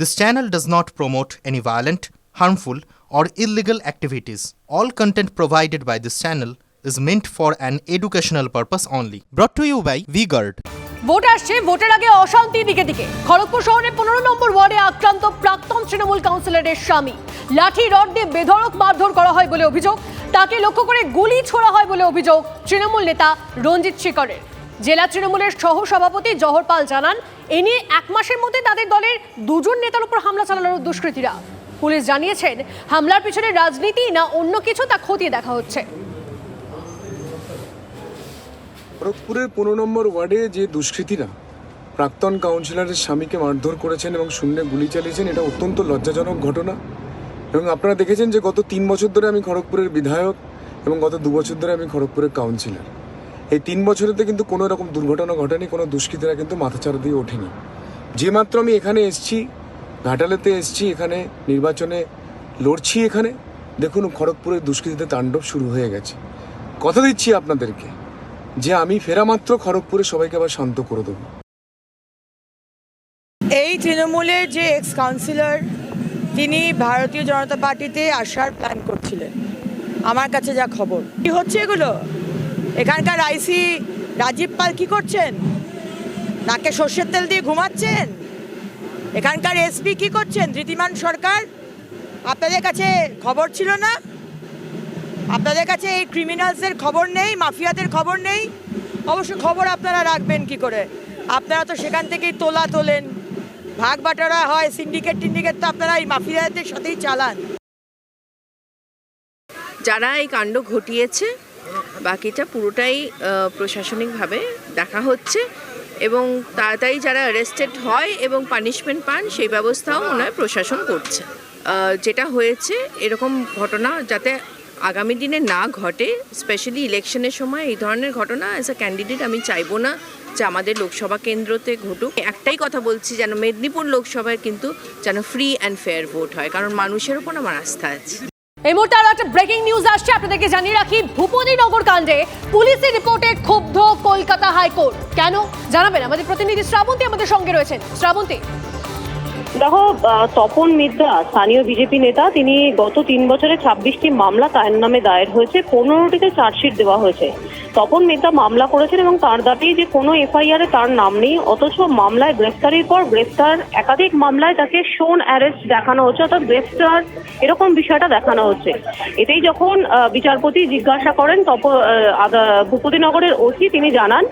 This channel does not promote any violent, harmful, or illegal activities. All content provided by this channel is meant for an educational purpose only. Brought to you by VGuard. Vote আসছে ভোটের আগে অশান্তি দিকে দিকে খড়গপুর শহরের পনেরো নম্বর ওয়ার্ডে আক্রান্ত প্রাক্তন তৃণমূল কাউন্সিলরের স্বামী লাঠি রড দিয়ে বেধড়ক মারধর করা হয় বলে অভিযোগ তাকে লক্ষ্য করে গুলি ছোড়া হয় বলে অভিযোগ তৃণমূল নেতা রঞ্জিত শেখরের জেলা তৃণমূলের সহ সভাপতি জহর জানান এ নিয়ে এক মাসের মধ্যে তাদের দলের দুজন নেতার উপর হামলা চালানোর দুষ্কৃতীরা। পুলিশ জানিয়েছেন, হামলার পিছনে রাজনীতি না অন্য কিছু তা খতিয়ে দেখা হচ্ছে। খড়গপুরের পনেরো নম্বর ওয়ার্ডে যে দুষ্কৃতীরা প্রাক্তন কাউন্সিলরের স্বামীকে মারধর করেছেন এবং শূন্যে গুলি চালিয়েছেন, এটা অত্যন্ত লজ্জাজনক ঘটনা। এবং আপনারা দেখেছেন যে গত তিন বছর ধরে আমি খড়গপুরের বিধায়ক এবং গত দু বছর ধরে আমি খড়গপুরের কাউন্সিলর। এই তিন বছরেতে কিন্তু কোনো রকম দুর্ঘটনা ঘটেনি, কোনো দুষ্কৃতীরা কিন্তু মাথাচাড়া দিয়ে ওঠেনি। যে মাত্র আমি এখানে এসছি, ঘাটালেতে এসছি, এখানে নির্বাচনে লড়ছি এখানে, দেখুন খড়গপুরের দুষ্কৃতীদের তাণ্ডব শুরু হয়ে গেছে। কথা দিচ্ছি আপনাদেরকে যে আমি ফেরা মাত্র খড়গপুরে সবাইকে আবার শান্ত করে দেবো। এই তৃণমূলের যে এক্স কাউন্সিলর তিনি ভারতীয় জনতা পার্টিতে আসার প্ল্যান করছিলেন। আমার কাছে যা খবর। কি হচ্ছে এগুলো? এখানকার আইসি রাজীব পাল কি করছেন? নাকে সর্ষের তেল দিয়ে ঘুমাচ্ছেন? এখানকার এসপি কি করছেন? ধৃতিমান সরকার? আপনাদের কাছে খবর ছিল না? আপনাদের কাছে এই ক্রিমিনালসদের খবর নেই, মাফিয়াদের খবর নেই? অবশ্য খবর আপনারা রাখবেন কি করে? আপনারা তো সেখান থেকেই তোলা তোলেন। ভাগ বাটারা হয় সিন্ডিকেট টিন্ডিকেট তো আপনারা এই মাফিয়াদের সাথেই চালান। যারা এই কাণ্ড ঘটিয়েছে বাকিটা পুরোটাই প্রশাসনিকভাবে দেখা হচ্ছে এবং তাড়াতাড়ি যারা অ্যারেস্টেড হয় এবং পানিশমেন্ট পান, সেই ব্যবস্থাও মনে হয় প্রশাসন করছে। যেটা হয়েছে, এরকম ঘটনা যাতে আগামী দিনে না ঘটে স্পেশালি ইলেকশনের সময় এই ধরনের ঘটনা অ্যাজ আ ক্যান্ডিডেট আমি চাইব না যে আমাদের লোকসভা কেন্দ্রতে ঘটুক। একটাই কথা বলছি, যেন মেদিনীপুর লোকসভায় কিন্তু যেন ফ্রি অ্যান্ড ফেয়ার ভোট হয়, কারণ মানুষের ওপর আমার আস্থা আছে। এই মুহূর্তে আরও একটা ব্রেকিং নিউজ আসছে, আপনাদেরকে জানিয়ে রাখি ভূপতি নগর কাণ্ডে পুলিশের রিপোর্টে ক্ষুব্ধ কলকাতা হাইকোর্ট। কেন? জানাবেন আমাদের প্রতিনিধি শ্রাবন্তী আমাদের সঙ্গে রয়েছেন। শ্রাবন্তী। দেখো তপন মিদ্রা স্থানীয় বিজেপি নেতা, তিনি গত তিন বছরে ছাব্বিশটি মামলা তার নামে দায়ের হয়েছে, পনেরোটিতে চার্জশিট দেওয়া হয়েছে। তপন মিদ্যা মামলা করেছেন এবং তার দাবি যে কোনো এফআইআর এ তার নাম নেই, অথচ মামলায় গ্রেফতারের পর গ্রেফতার, একাধিক মামলায় তাকে শোন অ্যারেস্ট দেখানো হচ্ছে, অর্থাৎ গ্রেফতার এরকম বিষয়টা দেখানো হচ্ছে। এতেই যখন বিচারপতি জিজ্ঞাসা করেন তপ ভূপতিনগরের ওসি, তিনি জানান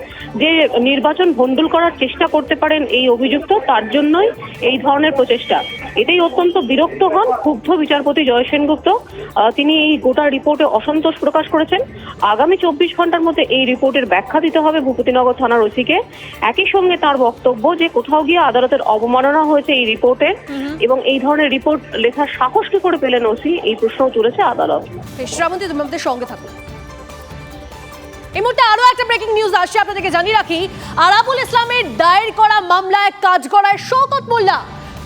যে নির্বাচন ভণ্ডুল করার চেষ্টা করতে পারেন এই অভিযুক্ত, তার জন্যই এই ধরনের প্রচেষ্টা। এতেই অত্যন্ত বিরক্ত হন ক্ষুব্ধ বিচারপতি জয় সেনগুপ্ত। তিনি এই গোটা রিপোর্টে অসন্তোষ প্রকাশ করেছেন। আগামী চব্বিশ ঘণ্টার মধ্যে এই রিপোর্টের ব্যাখ্যা দিতে হবে ভূপতিনগর থানার ওসিকে। একই সঙ্গে তার বক্তব্য যে কোথাও গিয়ে আদালতের অবমাননা হয়েছে এই রিপোর্টে এবং এই ধরনের রিপোর্ট লেখার সাহস কি করে পেলেন ওসি? এই প্রশ্নও তুলেছে আদালত। শ্রাবন্তী তুমি আমাদের সঙ্গে থাকো এই মুহূর্তে আরও একটা ব্রেকিং নিউজ আসছে আপনাদেরকে জানিয়ে রাখি। আরাবুল ইসলামের দায়ের করা মামলায় কাজ করায় শওকত মোল্লা।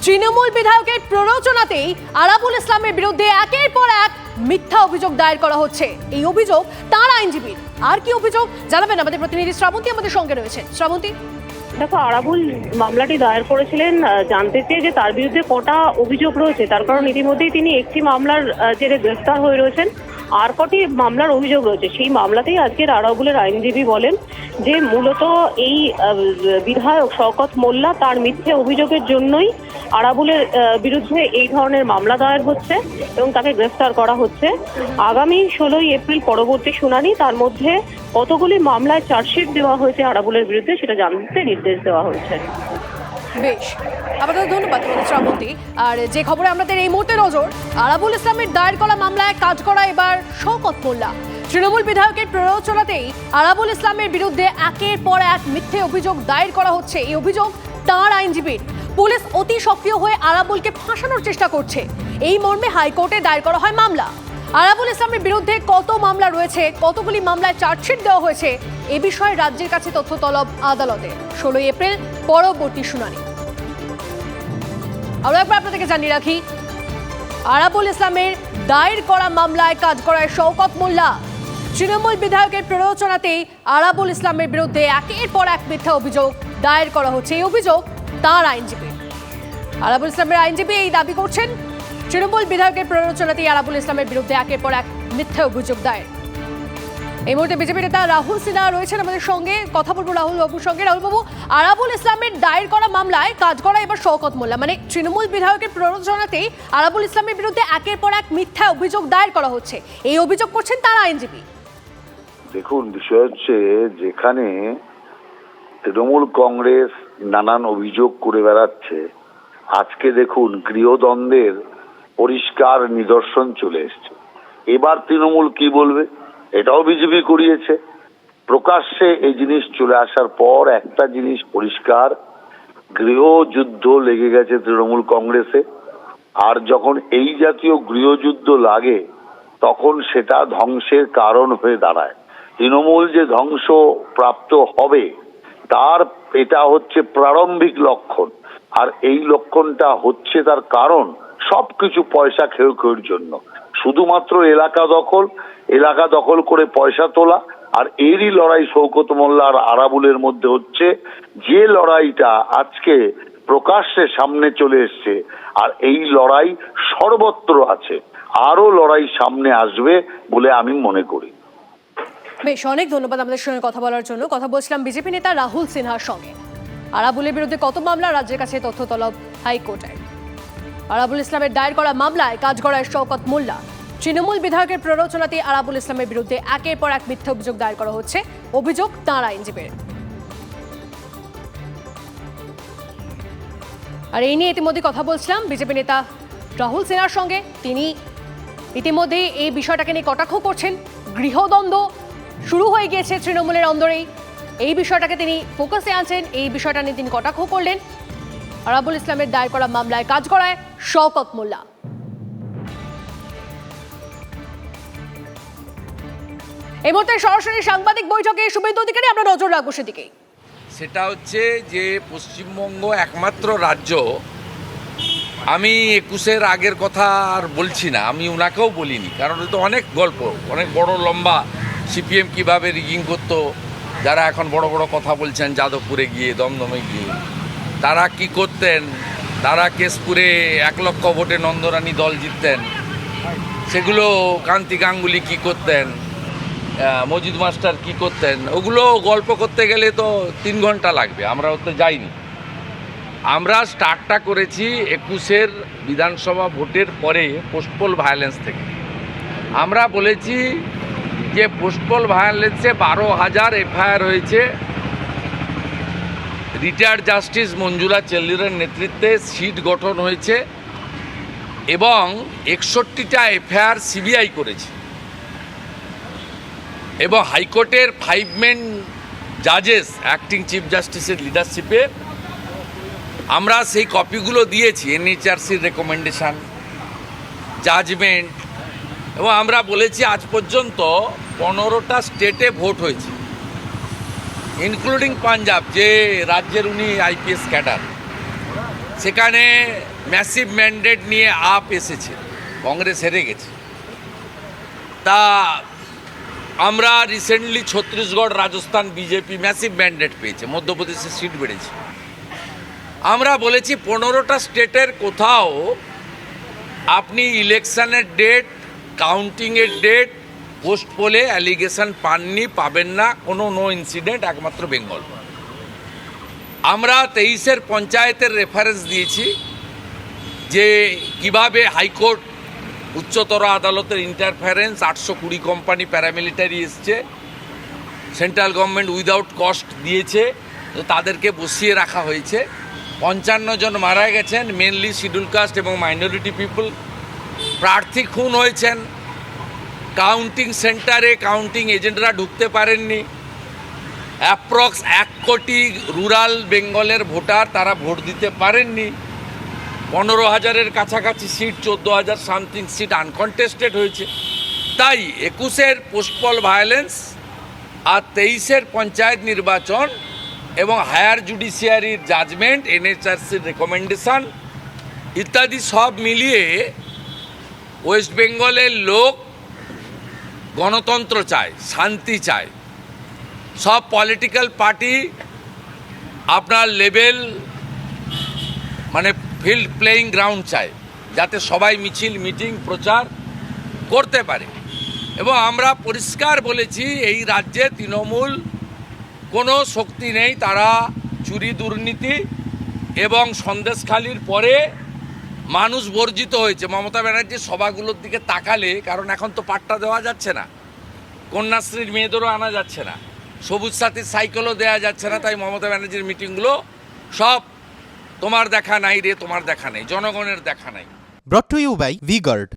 তৃণমূল বিধায়কের প্ররোচনাতেই আরাবুল ইসলামের বিরুদ্ধে একের পর এক মিথ্যা অভিযোগ দায়ের করা হচ্ছে। এই অভিযোগ তার আইনজীবীর। আর কি অভিযোগ? জানাবেন আমাদের প্রতিনিধি শ্রাবন্তী আমাদের সঙ্গে রয়েছে শ্রাবন্তী? দেখো আরাবুল মামলাটি দায়ের করেছিলেন জানতে চেয়ে যে তার বিরুদ্ধে কটা অভিযোগ রয়েছে। তার কারণ ইতিমধ্যেই তিনি একটি মামলার জেরে গ্রেফতার হয়ে রয়েছেন। আর কটি মামলার অভিযোগ রয়েছে। সেই মামলাতেই আজকের আরাবুলের আইনজীবী বলেন যে মূলত এই বিধায়ক শওকত মোল্লা তার মিথ্যে অভিযোগের জন্যই আরাবুলের বিরুদ্ধে এই ধরনের মামলা দায়ের হচ্ছে এবং তাকে গ্রেফতার করা হচ্ছে। আগামী ষোলোই এপ্রিল পরবর্তী শুনানি, তার মধ্যে কতগুলি মামলায় চার্জশিট দেওয়া হয়েছে আরাবুলের বিরুদ্ধে সেটা জানতে নির্দেশ দেওয়া হয়েছে। বেশ। আপনাদের ধন্যবাদ, তোমাদের শ্রাবন্তী। আর যে খবরে আমাদের এই মুহূর্তে নজর, আরাবুল ইসলামের দায়ের করা মামলায় কাজ করা এবার শওকত মোল্লা। তৃণমূল বিধায়কের প্ররোচনাতেই আরাবুল ইসলামের বিরুদ্ধে একের পর এক মিথ্যে অভিযোগ দায়ের করা হচ্ছে। এই অভিযোগ তাঁর আইনজীবীর। পুলিশ অতি সক্রিয় হয়ে আরাবুলকে ফাঁসানোর চেষ্টা করছে। এই মর্মে হাইকোর্টে দায়ের করা হয় মামলা। আরাবুল ইসলামের বিরুদ্ধে কত মামলা রয়েছে, কতগুলি মামলায় চার্জশিট দেওয়া হয়েছে, এ বিষয়ে রাজ্যের কাছে তথ্য তলব আদালতে। ষোলোই এপ্রিল, পরবর্তী শুনানি। আরও একবার আপনাদেরকে জানিয়ে রাখি, আরাবুল ইসলামের দায়ের করা মামলায় কাজ করায় শওকত মোল্লা। তৃণমূল বিধায়কের প্ররোচনাতেই আরাবুল ইসলামের বিরুদ্ধে একের পর এক মিথ্যা অভিযোগ দায়ের করা হচ্ছে। এই অভিযোগ তার আইনজীবী আরাবুল ইসলামের আইনজীবী এই দাবি করছেন তৃণমূল বিধায়কের প্ররোচনাতেই আরাবুল ইসলামের বিরুদ্ধে একের পর এক মিথ্যা অভিযোগ দায়ের। এই মুহূর্তে বিজেপি নেতা রাহুল সিনহা রয়েছেন আমাদের সঙ্গে। কথা বলব রাহুল বাবুর সঙ্গে। রাহুল বাবু আরাবুল ইসলামের দায়ের করা মামলায় কাজ করা এবার শওকত মোল্লা। মানে তৃণমূল বিধায়কের প্ররোচনাতেই আরাবুল ইসলামের বিরুদ্ধে একের পর এক মিথ্যা অভিযোগ দায়ের করা হচ্ছে। এই অভিযোগ করছেন তার আইনজীবী। দেখুন, বিষয় হচ্ছে যেখানে তৃণমূল কংগ্রেস নানান অভিযোগ করে বেড়াচ্ছে। আজকে দেখুন, গৃহদ্বন্দ্বের পরিষ্কার নিদর্শন চলে এসছে। এবার তৃণমূল কি বলবে? এটাও বিজেপি করিয়েছে। প্রকাশ্যে এই জিনিস চলে আসার পর একটা জিনিস পরিষ্কার, গৃহযুদ্ধ লেগে গেছে তৃণমূল কংগ্রেসে। আর যখন এই জাতীয় গৃহযুদ্ধ লাগে, তখন সেটা ধ্বংসের কারণ হয়ে দাঁড়ায়। তৃণমূল যে ধ্বংস প্রাপ্ত হবে, তার এটা হচ্ছে প্রারম্ভিক লক্ষণ। আর এই লক্ষণটা হচ্ছে তার কারণ সবকিছু পয়সা খেয়ে খেয়ের জন্য। শুধুমাত্র এলাকা দখল এলাকা দখল করে পয়সা তোলা, আর এরই লড়াই শৌকত মোল্লা আর আরাবুলের মধ্যে হচ্ছে। যে লড়াইটা আজকে প্রকাশ্যে সামনে চলে এসছে, আর এই লড়াই সর্বত্র আছে। আরও লড়াই সামনে আসবে বলে আমি মনে করি। বেশ, অনেক ধন্যবাদ আমাদের সঙ্গে কথা বলার জন্য। কথা বলছিলাম বিজেপি নেতা রাহুল সিনহার সঙ্গে। আরাবুলের বিরুদ্ধে কত মামলা, রাজ্যের কাছে তথ্য তলব হাইকোর্টে আরাবুল ইসলামের দায়ের করা মামলায় কাজগড়ায় শওকত মোল্লা। তৃণমূল বিধায়কের প্ররোচনাতে আরাবুল ইসলামের বিরুদ্ধে একের পর এক মিথ্যা অভিযোগ দায়ের করা হচ্ছে। অভিযোগ তাঁর আইনজীবীর। আর এই নিয়ে ইতিমধ্যে কথা বলছিলাম বিজেপি নেতা রাহুল সিনহার সঙ্গে। তিনি ইতিমধ্যে এই বিষয়টাকে নিয়ে কটাক্ষ করছেন। গৃহদ্বন্দ্ব শুরু হয়ে গিয়েছে তৃণমূলের অন্দরেই। এই বিষয়টাকে তিনি ফোকাসে আনছেন। এই বিষয়টা নিয়ে তিনি কটাক্ষ করলেন। আরাবুল ইসলামের দায়ের করা মামলায় কাজ করায় শওকত মোল্লা। এই মুহূর্তে সরাসরি সাংবাদিক বৈঠকে শুভেন্দু অধিকারী আমরা নজর রাখব সেদিকেই সেটা হচ্ছে যে পশ্চিমবঙ্গ একমাত্র রাজ্য, আমি একুশের আগের কথা আর বলছি না, আমি ওনাকেও বলিনি, কারণ তো অনেক গল্প, অনেক বড় লম্বা সিপিএম কীভাবে রিগিং করতো, যারা এখন বড় বড় কথা বলছেন, যাদবপুরে গিয়ে, দমদমে গিয়ে। তারা কি করতেন? তারা কেশপুরে এক লক্ষ ভোটে নন্দরানী দল জিততেন। সেগুলো কান্তি গাঙ্গুলি কি করতেন? মজিদ মাস্টার কি করতেন? ওগুলো গল্প করতে গেলে তো তিন ঘণ্টা লাগবে আমরা ওতে যাইনি। আমরা স্টার্টটা করেছি একুশের বিধানসভা ভোটের পরে পোস্টপোল ভায়োলেন্স থেকে। আমরা বলেছি যে পোস্টপোল ভায়োলেন্সে বারো হাজার এফআইআর হয়েছে রিটায়ার্ড জাস্টিস মঞ্জুলা চেল্লিরের নেতৃত্বে সিট গঠন হয়েছে এবং একষট্টিটা এফআইআর সিবিআই করেছে। এবং হাইকোর্টের ফাইভ মেন জাজেস অ্যাক্টিং চিফ জাস্টিসের লিডারশিপে আমরা সেই কপিগুলো দিয়েছি এনএইচআরসির রেকমেন্ডেশান জাজমেন্ট এবং আমরা বলেছি আজ পর্যন্ত পনেরোটা স্টেটে ভোট হয়েছে। ইনক্লুডিং পাঞ্জাব যে রাজ্যের উনি আইপিএস ক্যাডার সেখানে ম্যাসিভ ম্যান্ডেট নিয়ে আপ এসেছে, কংগ্রেস হেরে গেছে। তা আমরা recently Chhattisgarh, Rajasthan BJP massive mandate পেয়েছে মধ্যপ্রদেশে সিট বেড়েছে। আমরা বলেছি পনেরোটা স্টেটের কোথাও আপনি ইলেকশানের ডেট কাউন্টিংয়ের ডেট পোস্ট পোলে অ্যালিগেশন পাননি, পাবেন না, কোনো নো ইনসিডেন্ট একমাত্র বেঙ্গল। আমরা তেইশের পঞ্চায়েতের রেফারেন্স দিয়েছি যে কীভাবে হাইকোর্ট উচ্চতর আদালতের ইন্টারফারেন্স আটশো কুড়ি কোম্পানি প্যারামিলিটারি এসছে সেন্ট্রাল গভর্নমেন্ট উইদাউট কস্ট দিয়েছে, তো তাদেরকে বসিয়ে রাখা হয়েছে। পঞ্চান্ন জন মারা গেছেন মেনলি শিডিউল কাস্ট এবং মাইনরিটি পিপল প্রার্থী খুন হয়েছেন কাউন্টিং সেন্টারে কাউন্টিং এজেন্টরা ঢুকতে পারেননি। অ্যাপ্রক্স এক কোটি রুরাল বেঙ্গলের ভোটার তারা ভোট দিতে পারেননি। পনেরো হাজারের কাছাকাছি সিট চোদ্দ হাজার সামথিং সিট আনকনটেস্টেড হয়েছে। তাই একুশের পোস্টপল ভায়োলেন্স আর তেইশের পঞ্চায়েত নির্বাচন এবং হায়ার জুডিশিয়ারির জাজমেন্ট এনএচআরসির রেকমেন্ডেশন ইত্যাদি সব মিলিয়ে ওয়েস্ট বেঙ্গলের লোক গণতন্ত্র চায় শান্তি চায় সব পলিটিক্যাল পার্টি আপনার লেভেল মানে ফিল্ড প্লেয়িং গ্রাউন্ড চায় যাতে সবাই মিছিল মিটিং প্রচার করতে পারে। এবং আমরা পরিষ্কার বলেছি, এই রাজ্যে তৃণমূল কোনো শক্তি নেই, তারা চুরি দুর্নীতি এবং সন্দেশখালির পরে মানুষ বর্জিত হয়েছে। মমতা ব্যানার্জির সভাগুলোর দিকে তাকালে কারণ এখন তো পাট্টা দেওয়া যাচ্ছে না। কন্যাশ্রীর মেয়েদেরও আনা যাচ্ছে না। সবুজ সাথীর সাইকেলও দেওয়া যাচ্ছে না তাই মমতা ব্যানার্জির মিটিংগুলো সব তোমার দেখা নাই রে তোমার দেখা নেই জনগণের দেখা নাই। Brought to you by V-Guard,